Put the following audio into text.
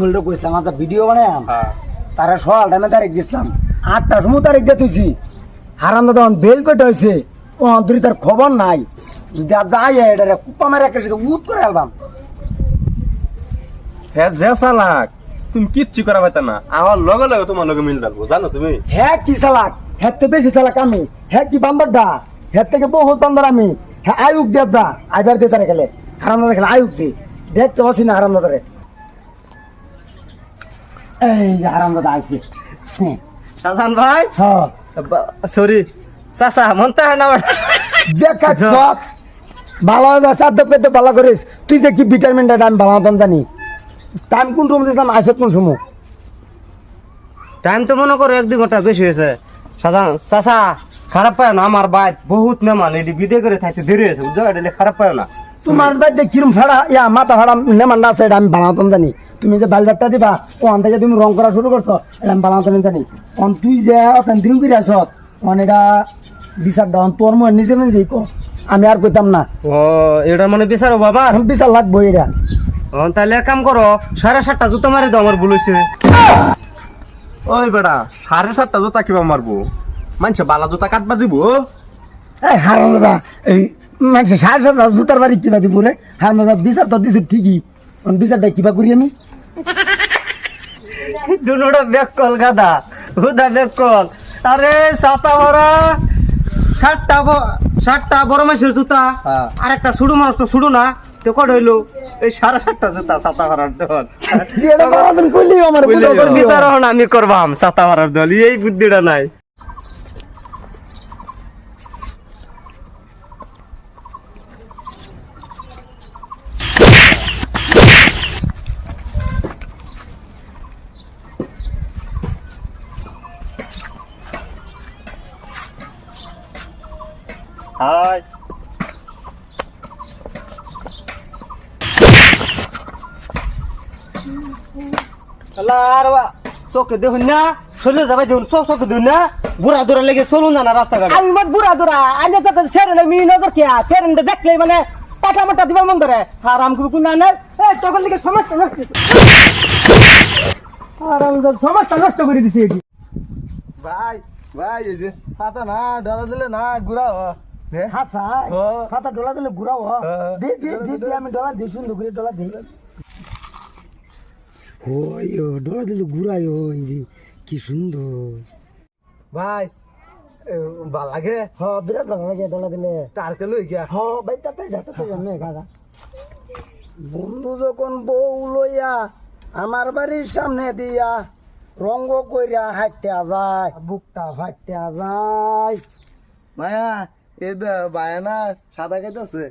ফুলটা কইছিলাম ভিডিও বানায়াম তারা সকাল টাইমে তারিখ দিছিলাম। আটটার সময় তারিখ দিয়ে তুইছি হারাম দাদা বেল কেটে হয়েছে ও অন্তরি তার খবর নাই। যদি আর যাই এটা কুপা মেরে একটা উত করে আলবাম। হ্যাঁ যে চালাক তুমি কিচ্ছু করা পাইতা না। আমার লগে লগে তোমার লগে মিল যাব জানো তুমি? হ্যাঁ কি চালাক? হ্যাঁ তো বেশি চালাক আমি। হ্যাঁ কি বান্দর দা? হ্যাঁ থেকে বহুত বান্দর আমি। হ্যাঁ আয়ুক দে দা আইবার দিয়ে তারা খেলে হারাম দাদা খেলে আয়ুক দি। দেখতে পাচ্ছি না হারাম দাদারে এই যে হারাম দাদা আইছে। হ্যাঁ। শাহজাহান ভাই? হ্যাঁ। সরি। চাচা মনতে হয় না দেখা সব ভালো সাধ্য পেতে ভালো করিস। তুই যে কি ভিটামিনটা আমি ভালো মতন জানি। টাইম কোন সময় দিতাম আসত কোন সময়? টাইম তো মনে করো এক দুই ঘণ্টা বেশি হয়েছে। সাধারণ চাচা খারাপ পায় না। আমার বাইর বহুত মেহমান এটি বিদে করে থাকতে দেরি হয়েছে। বুঝছ? এটা খারাপ পায় না। তোমার বাড়িতে কিরম ভাড়া? ইয়া মাথা ভাড়া নেমান্ডা আছে এটা আমি ভালো জানি। তুমি যে বালবারটা দিবা ওখান থেকে তুমি রং করা শুরু করছ এটা আমি জানি। অন তুই যে অতেন দিন করে আস অন এটা বিচার ডাউন তোর মনে নিজে নিজে আমি আর কইতাম না। ও এটা মানে বিচারো বাবা? বিচার লাগবো এটা। তাহলে কাম করো সাড়ে সাতটা জুতো মারি দাও আমার ভুল হয়েছে ওই বেটা সাড়ে সাতটা জুতা কিবা মারবো? মানুষে বালা জুতা কাটবা দিব? এই হারাম দাদা এই মানুষের সাড়ে সাতটা জুতার বাড়ি দিব রে। দাদা বিচার তো দিছো ঠিকই। বিচারটা কিবা করি আমি? দুনোটা ব্যাগ কল গাদা হুদা ব্যাগ কল। আরে সাতা ভরা ষাটটা ব- ষাটটা বড় মাসের জুতা হ্যাঁ। আর একটা শুডু মানুষ তো শুডু না তো কট হইল? এই সাড়ে সাতটা জুতা সাতা ভরার দল। আমি করবাম সাতা ভরার দল। এই বুদ্ধিটা নাই। হাই চোখে দেখুন না শরীরে যাবে দেখুন চোখ চোখে দেখুন না বুড়া দূরা লেগে চলুন না রাস্তাঘাটে আমি মত বুড়া দুরা আইনে তো ছেড়ে মি নজর কে ছেড়ে দেখলে মানে টাকা মাটা দিবা মন ধরে। আর আমি কোনো না তখন লিখে সমস্যা নষ্ট আর আমি তো সমস্যা নষ্ট করে দিছি ভাই ভাই এই যে পাতা না ডালা দিলে না ঘুরা হাতা ডলা দিলে ঘুরাও। দে দে দে দে আমি ডলা দিই সুন্দর করে ডলা দিই। ওই ডলা দিলে ঘুরাই ওই যে কি সুন্দর। ভাই ভালো লাগে? হ বিরাট ভালো লাগে ডলা দিলে। তারকে লই গিয়া? হ ভাই তাতে যা তাতে মেয়ে কাকা বন্ধু যখন বউ লইয়া আমার বাড়ির সামনে দিয়া রঙ্গ কইরা হাঁটতে যায় বুকটা ফাটতে যায় মায়া এ বায়ানা সাদা খাইতেছে।